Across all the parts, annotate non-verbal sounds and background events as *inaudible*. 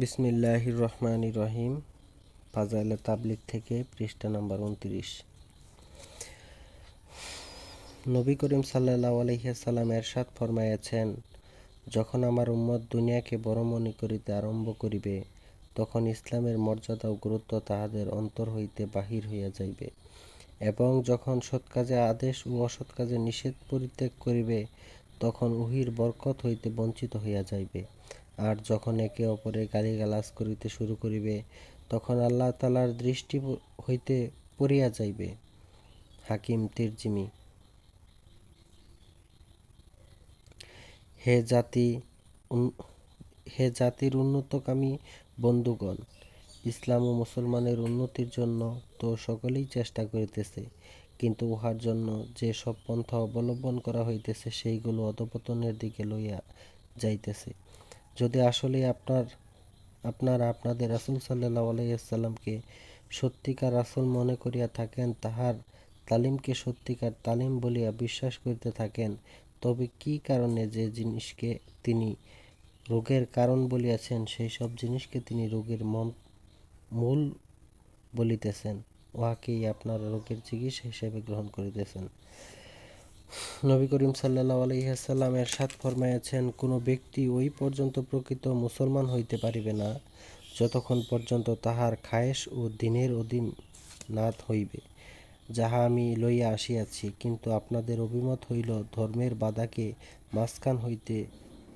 বিসমিল্লাহির রহমানির রহিম ফাজাইলে তাবলিক থেকে পৃষ্ঠা নাম্বার উনত্রিশ। নবী করিম সাল্লাহ আলহিহাসাল্লাম এরশাদ ফরমাইয়াছেন যখন আমার উম্মত দুনিয়াকে বড় মনে করিতে আরম্ভ করিবে, তখন ইসলামের মর্যাদা ও গুরুত্ব তাহাদের অন্তর হইতে বাহির হইয়া যাইবে। এবং যখন সৎ কাজে আদেশ ও অসৎ কাজে নিষেধ পরিত্যাগ করিবে, তখন উহির বরকত হইতে বঞ্চিত হইয়া যাইবে। আর যখন একে অপরে গালিগালাজ করিতে শুরু করিবে, তখন আল্লাহ তালার দৃষ্টি হইতে পড়িয়া যাইবে। হাকিম তিরজিমি হে জাতি হে জাতির উন্নতকামী বন্ধুগণ, ইসলাম ও মুসলমানের উন্নতির জন্য তো সকলেই চেষ্টা করিতেছে, কিন্তু উহার জন্য যে সব পন্থা অবলম্বন করা হইতেছে, সেইগুলো অধপতনের দিকে লইয়া যাইতেছে। যদি আসলে আপনার, আপনারা আপনাদের রাসুল সাল্লাহ আলাইসাল্লামকে সত্যিকার রাসুল মনে করিয়া থাকেন, তাহার তালিমকে সত্যিকার তালিম বলিয়া বিশ্বাস করিতে থাকেন, তবে কি কারণে যে জিনিসকে তিনি রোগের কারণ বলিয়াছেন, সেই সব জিনিসকে তিনি রোগের মন, মূল বলিতেছেন, উহাকেই আপনারা রোগের চিকিৎসা হিসেবে গ্রহণ করিতেছেন। নবী করিম সাল্লাহ আলহিহাসাল্লাম এরশাদ ফরমাইয়াছেন কোনো ব্যক্তি ওই পর্যন্ত প্রকৃত মুসলমান হইতে পারিবে না, যতক্ষণ পর্যন্ত তাহার খায়েশ ও দিনের অধীন না হইবে। যাহা আমি লইয়া আসিয়াছি, কিন্তু আপনাদের অভিমত হইল ধর্মের বাধাকে মাঝখান হইতে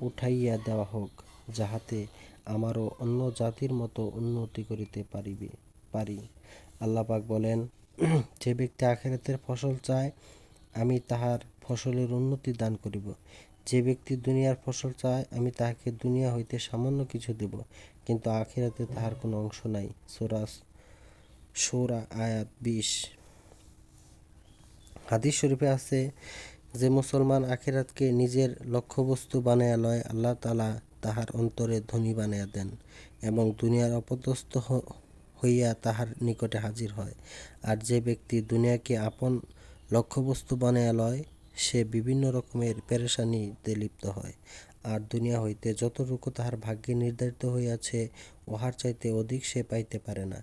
উঠাইয়া দেওয়া হোক, যাহাতে আমারও অন্য জাতির মতো উন্নতি করিতে পারিবে, পারি। আল্লাপাক বলেন, *clears throat* যে ব্যক্তি আখেরাতের ফসল চায় আমি তাহার ফসলের উন্নতি দান করিব। যে ব্যক্তি দুনিয়ার ফসল চায়, আমি তাহাকে দুনিয়া হইতে সামান্য কিছু দেব, কিন্তু আখিরাতে তাহার কোনো অংশ নাই। সোরাস সোরা আয়াত বিশ। হাদিস শরীফে আছে যে, মুসলমান আখিরাতকে নিজের লক্ষ্যবস্তু বানাইয়া লয়, আল্লাহ তালা তাহার অন্তরে ধনী বানাইয়া দেন এবং দুনিয়ার অপদস্থ হইয়া তাহার নিকটে হাজির হয়। আর যে ব্যক্তি দুনিয়াকে আপন লক্ষ্যবস্তু বানাইয়া লয়, সে বিভিন্ন রকমের পেরেশানিতে লিপ্ত হয়। আর দুনিয়া হইতে যতটুকু তাহার ভাগ্যে নির্ধারিত হইয়াছে, উহার চাইতে অধিক সে পাইতে পারে না।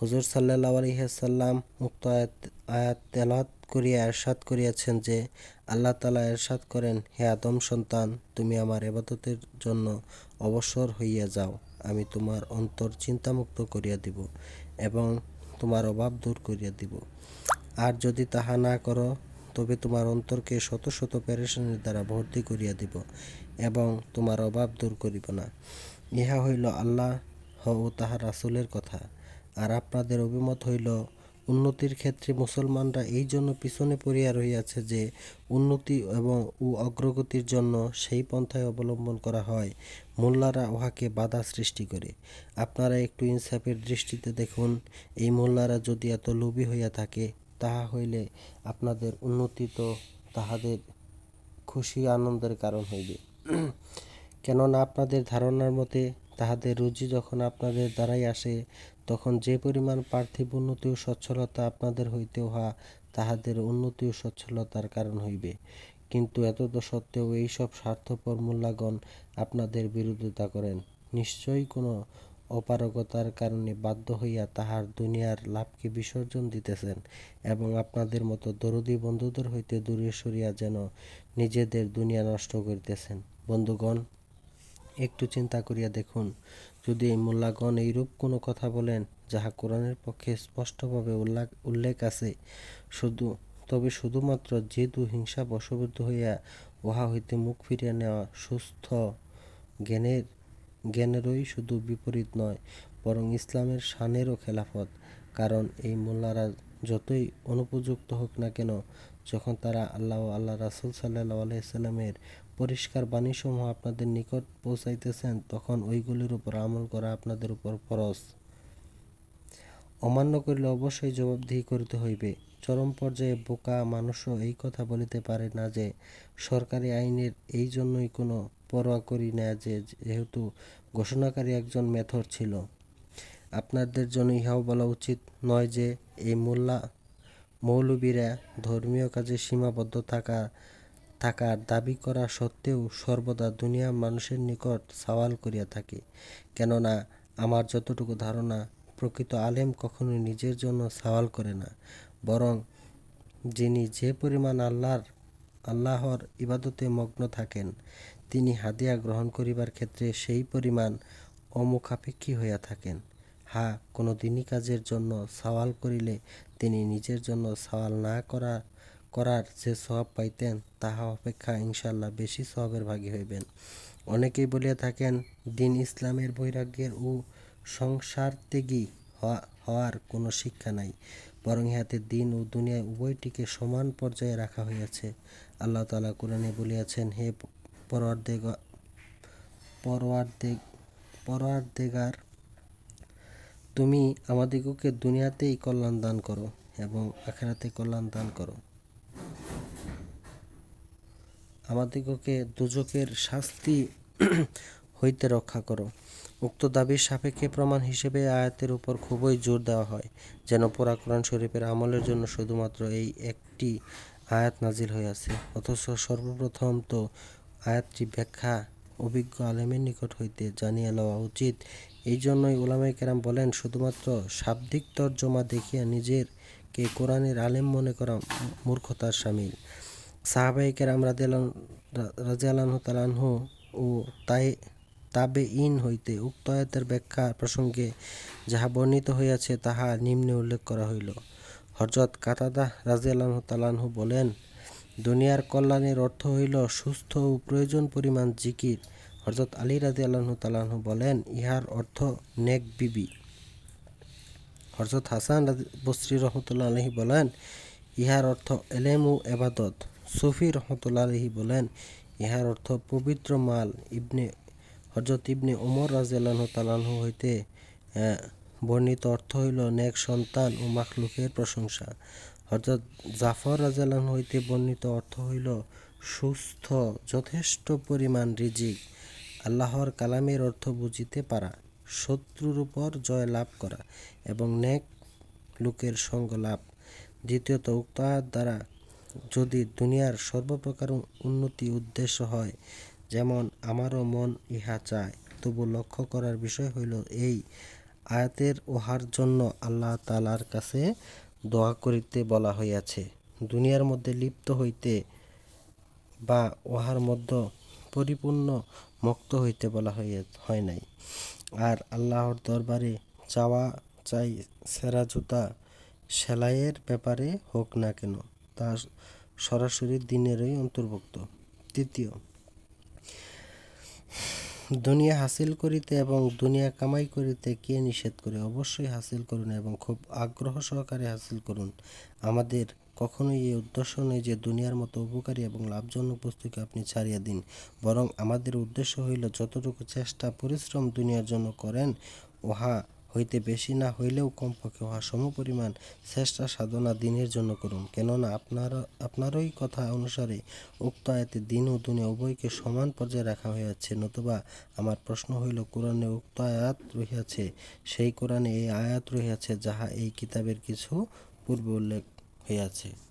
হজর সাল্লাহ আলহিহাসাল্লাম মুক্ত আয়াত আয়াত তেলাত করিয়া এরশাদ করিয়াছেন যে, আল্লাহ তালা এরশাদ করেন, হে আদম সন্তান, তুমি আমার এবাদতের জন্য অবসর হইয়া যাও। আমি তোমার অন্তর চিন্তামুক্ত করিয়া দিব এবং তোমার অভাব দূর করিয়া দিব। আর যদি তাহা না করো, তবে তোমার অন্তরকে শত শত প্যারেশনের দ্বারা ভর্তি করিয়া দিব এবং তোমার অভাব দূর করিব না। ইহা হইল আল্লাহ ও তাহার রাসুলের কথা। আর আপনাদের অভিমত হইল, উন্নতির ক্ষেত্রে মুসলমানরা এই জন্য পিছনে পড়িয়া রহিয়াছে যে, উন্নতি এবং ও অগ্রগতির জন্য সেই পন্থায় অবলম্বন করা হয়, মোল্লারা উহাকে বাধা সৃষ্টি করে। আপনারা একটু ইনসাফের দৃষ্টিতে দেখুন, এই মোল্লারা যদি এত লোভী হইয়া থাকে তাহা হইলে আপনাদের উন্নতি তো তাহাদের খুশি আনন্দের কারণ হইবে। কেননা আপনাদের ধারণার মতে তাহাদের রুজি যখন আপনাদের দ্বারাই আসে, তখন যে পরিমাণ পার্থিব উন্নতি ও সচ্ছলতা আপনাদের হইতে উহা তাহাদের উন্নতি ও সচ্ছলতার কারণ হইবে। কিন্তু এতদ সত্ত্বেও এইসব স্বার্থপর মূল্যাগণ আপনাদের বিরোধিতা করেন। নিশ্চয়ই কোনো অপারগতার কারণে বাধ্য হইয়া তাহার দুনিয়ার লাভকে বিসর্জন দিতেছেন এবং আপনাদের মতো দরদি বন্ধুদের হইতে দূরে সরিয়া যেন নিজেদের দুনিয়া নষ্ট করিতেছেন। বন্ধুগণ, একটু চিন্তা করিয়া দেখুন, যদি এই মোল্লাগণ এইরূপ কোনো কথা বলেন, যাহা কোরআনের পক্ষে স্পষ্টভাবে উল্লেখ উল্লেখ আছে, শুধু তবে শুধুমাত্র যেহেতু হিংসা বশবদ্ধ হইয়া উহা হইতে মুখ ফিরিয়া নেওয়া সুস্থ জ্ঞানের জ্ঞানেরই শুধু বিপরীত নয়, বরং ইসলামের শানেরও খেলাফত। কারণ এই মোল্লারা যতই অনুপযুক্ত হোক না কেন, যখন তারা আল্লাহ আল্লাহ রাসুল সাল্লাহ আলাইসাল্লামের পরিষ্কার বাণীসমূহ আপনাদের নিকট পৌঁছাইতেছেন, তখন ওইগুলির উপর আমল করা আপনাদের উপর ফরজ। অমান্য করিলে অবশ্যই জবাবদিহি করিতে হইবে। চরম পর্যায়ে বোকা মানুষও এই কথা বলিতে পারে না যে, সরকারি আইনের এই জন্যই কোনো পরোয়া করি না যে যেহেতু ঘোষণাকারী একজন মেথর ছিল। আপনাদের জন্য ইহাও বলা উচিত নয় যে এই মোল্লা মৌলবীরা ধর্মীয় কাজে সীমাবদ্ধ থাকা, থাকার দাবি করা সত্ত্বেও সর্বদা দুনিয়ার মানুষের নিকট সওয়াল করিয়া থাকে। কেননা আমার যতটুকু ধারণা, প্রকৃত আলেম কখনোই নিজের জন্য সওয়াল করে না। বরং যিনি যে পরিমাণ আল্লাহর আল্লাহর ইবাদতে মগ্ন থাকেন তিনি হাদিয়া গ্রহণ করিবার ক্ষেত্রে সেই পরিমাণ অমুখাপেক্ষী হইয়া থাকেন। হা কোনো দিনই কাজের জন্য সওয়াল করিলে তিনি নিজের জন্য সওয়াল না করা, করার যে সওয়াব পাইতেন, তাহা অপেক্ষা ইনশাল্লাহ বেশি সওয়াবের ভাগী হইবেন। অনেকেই বলিয়া থাকেন, দিন ইসলামের বৈরাগ্যের ও সংসারত্যাগী হওয়া, হওয়ার কোনো শিক্ষা নাই, বরং ইহাতে দিন ও দুনিয়া উভয়টিকে সমান পর্যায়ে রাখা হইয়াছে। আল্লাহ তাআলা কোরআনে বলিয়াছেন, হে পরওয়ারদেগ পরওয়ারদেগ পরওয়ারদেগার তুমি আমাদিগকে দুনিয়াতেই কল্যাণ দান করো এবং আখেরাতে কল্যাণ দান করো। আমাদিগকে দুজকের শাস্তি *clears throat* হইতে রক্ষা করো। উক্ত দাবির সাপেক্ষে প্রমাণ হিসেবে আয়াতের উপর খুবই জোর দেওয়া হয়, যেন পুরা কোরআন শরীফের আমলের জন্য শুধুমাত্র এই একটি আয়াত নাজিল আছে অথচ সর্বপ্রথম তো আয়াতটি ব্যাখ্যা অভিজ্ঞ আলেমের নিকট হইতে জানিয়া লওয়া উচিত। এই জন্যই ওলামাই কেরাম বলেন, শুধুমাত্র শাব্দিক তর্জমা দেখিয়া নিজেরকে কোরআনের আলেম মনে করা মূর্খতার সামিল। সাহাবাই কেরাম রাজিয়াল্লাহু তালানহু ও তাই তাবে ইন হইতে উক্ত আয়াতের ব্যাখ্যা প্রসঙ্গে যাহা বর্ণিত হইয়াছে, তাহা নিম্নে উল্লেখ করা হইল। হজরত কাতাদা রাজিয়াল্লাহু তালানহু বলেন দুনিয়ার কল্যাণের অর্থ হইল সুস্থ ও প্রয়োজন পরিমাণ জিকির। হজরত আলী রাজি আল্লাহ তালাহু বলেন, ইহার অর্থ নেক বিবি। হজরত হাসান বসরি রহমতুল্লাহ আলহী বলেন, ইহার অর্থ এলেম ও এবাদত। সুফি রহমতুল্লাহ আলহী বলেন, ইহার অর্থ পবিত্র মাল। ইবনে হজরত ইবনে ওমর রাজিয়াল্লাহ তালাহু হইতে বর্ণিত অর্থ হইল নেক সন্তান ও মাখলুকের প্রশংসা। হজরত জাফর রাজালান হইতে বর্ণিত অর্থ হইল, সুস্থ, যথেষ্ট পরিমাণ রিজিক, আল্লাহর কালামের অর্থ বুঝিতে পারা, শত্রুর উপর জয় লাভ করা এবং নেক লোকের সঙ্গ লাভ। দ্বিতীয়ত উক্ত দ্বারা যদি দুনিয়ার সর্বপ্রকার উন্নতি উদ্দেশ্য হয়, যেমন আমারও মন ইহা চায়, তবু লক্ষ্য করার বিষয় হইল এই আয়াতের ওহার জন্য আল্লাহ তালার কাছে দোয়া করিতে বলা হইয়াছে। দুনিয়ার মধ্যে লিপ্ত হইতে বা উহার মধ্যে পরিপূর্ণ মুক্ত হইতে বলা হইয়া, হয় নাই। আর আল্লাহর দরবারে চাওয়া চাই সেরা জুতা সেলাইয়ের ব্যাপারে হোক না কেন, তা সরাসরি দিনেরই অন্তর্ভুক্ত। তৃতীয় দুনিয়া হাসিল করিতে এবং দুনিয়া কামাই করিতে কে নিষেধ করে? অবশ্যই হাসিল করুন এবং খুব আগ্রহ সহকারে হাসিল করুন। আমাদের কখনোই এই উদ্দেশ্য নেই যে দুনিয়ার মতো উপকারী এবং লাভজনক বস্তুকে আপনি ছাড়িয়ে দিন। বরং আমাদের উদ্দেশ্য হইল যতটুকু চেষ্টা, পরিশ্রম দুনিয়ার জন্য করেন, উহা হইতে বেশি না হইলেও কমপক্ষে উহা সমপরিমাণ চেষ্টা সাধনা দিনের জন্য করুন। কেননা আপনার, আপনারই কথা অনুসারে উক্ত আয়াতে দিন ও দুনিয়া উভয়কে সমান পর্যায়ে রাখা হইয়াছে, নতুবা আমার প্রশ্ন হইল, কোরআনে উক্ত আয়াত রহিয়াছে, সেই কোরআনে এই আয়াত রহিয়াছে, যাহা এই কিতাবের কিছু পূর্বে উল্লেখ হইয়াছে।